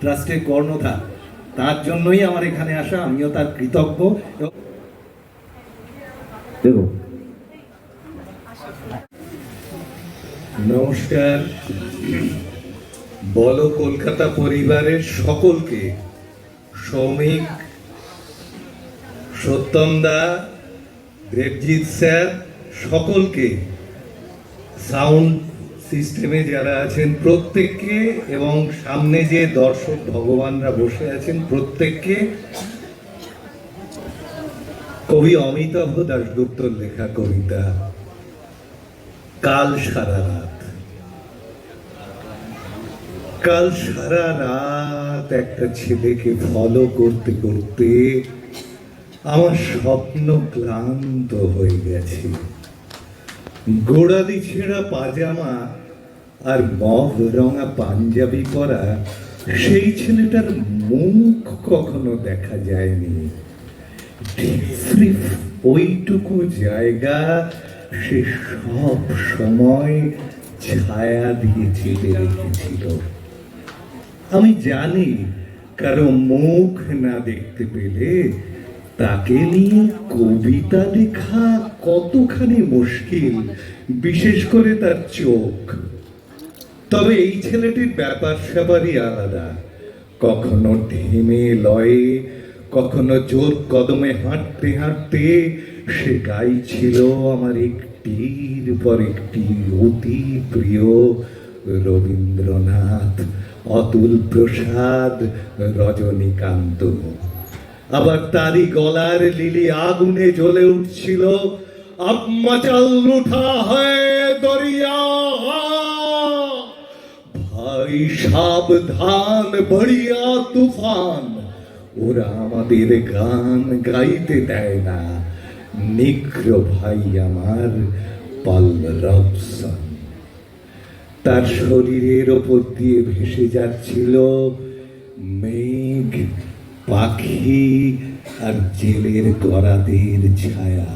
ট্রাস্টের কর্ণধার। তার জন্যই আমার এখানে আসা, আমিও তার কৃতজ্ঞ। নমস্কার। বল, কলকাতা পরিবারের সকলকে শ্রমিক সত্যম দা, দেবজিৎ স্যার, সকলকে সাউন্ড সিস্টেমে যারা আছেন প্রত্যেককে এবং সামনে যে দর্শক ভগবানরা বসে আছেন প্রত্যেককে কবি অমিতাভ দাশগুপ্তর লেখা কবিতা, কাল সারা রাত। কাল সারা রাত একটা ছেলেকে ফলো করতে করতে আমার স্বপ্ন ক্লান্ত হয়ে গেছে। গোড়ালি ছেঁড়া পাজামা আর মগ রঙা পাঞ্জাবি পরা সেই ছেলেটার মুখ কখনো দেখা যায়নি। ওইটুকু জায়গা সে সব সময় ছায়া দিয়ে চেপে রেখেছিল। আমি জানি কারও মুখ না দেখতে পেলে তাকে নিয়ে কবিতা লেখা কতখানি মুশকিল, বিশেষ করে তার চোখ। তবে এই ছেলেটির ব্যাপার স্যাপারই আলাদা। কখনো ঢেমে লয়ে, কখনো জোর কদমে হাঁটতে হাঁটতে, সে গাইছিল আমার একটির পর একটি অতি প্রিয় রবীন্দ্রনাথ, অতুল প্রসাদ, রজনীকান্ত আবার তারই গলার লিলি আগুনে জ্বলে উঠছিল। আম্মা চাল উঠা হয় দরিয়া। ভাই সাবধান, বড়িয়া তুফান। ওরা আমাদের গান গাইতে দেয় না। নিগ্র ভাই আমার পাল্লরবসন তার শরীরের ওপর দিয়ে ভেসে যাচ্ছিল মেঘ। পাখি আর জেলের গরাদের ছায়া।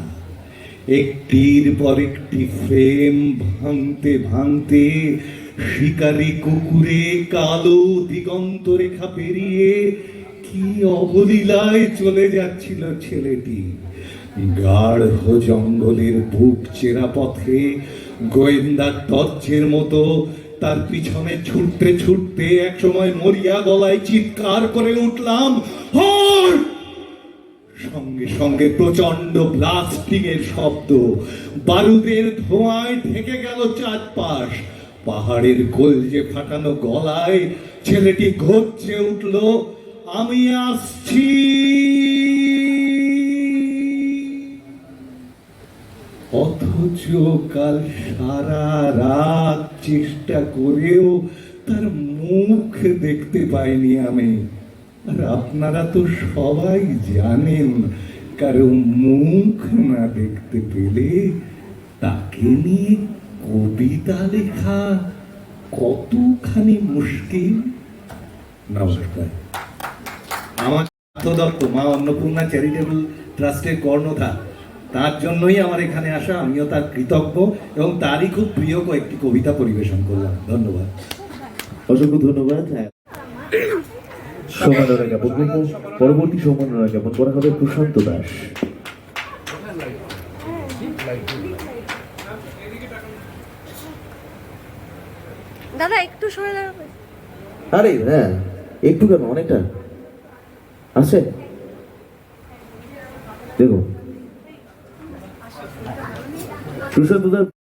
একটির পর একটি ফ্রেম ভাঙতে ভাঙতে শিকারি কুকুরে কালো দিগন্ত রেখা পেরিয়ে কি অবলীলায় চলে যাচ্ছিল ছেলেটি। গাঢ় জঙ্গলের বুক চেরা পথে গোয়েন্দার তর্চের মতো তার পিছনে ছুটতে ছুটতে এক সময় মরিয়া গলায় চিৎকার করে উঠলাম সঙ্গে সঙ্গে প্রচণ্ড ব্লাস্টিংয়ের শব্দ, বারুদের ধোঁয়ায় ঢেকে গেল চারপাশ, পাহাড়ের কলজে ফাটানো গলায়, ছেলেটি ঘটছে উঠল, আমি আসছি! অথচ কাল সারা রাত চেষ্টা করেও তার মুখ দেখতে পাইনি আমি। আর আপনারা তো সবাই জানেন, কারও মুখ না দেখতে পেলে তাকে নিয়ে কবিতা লেখা কতখানি মুশকিল। নমস্কার। আমার মা অন্নপূর্ণা চ্যারিটেবল ট্রাস্টের কর্ণধার। তার জন্যই আমার এখানে আসা আমিও তার কৃতজ্ঞ এবং তারই খুব প্রিয় কয়েকটি কবিতা পরিবেশন করলাম। ধন্যবাদ। অসংখ্য ধন্যবাদ। হ্যাঁ। সম্মাননা জ্ঞাপন করব। পরবর্তী সম্মাননা জ্ঞাপন করা হবে প্রশান্ত দাস। দাদা একটু সরে দাঁড়াবে আরে হ্যাঁ একটু কেন? অনেকটা। আছে? দেখো সুশান্ত দাস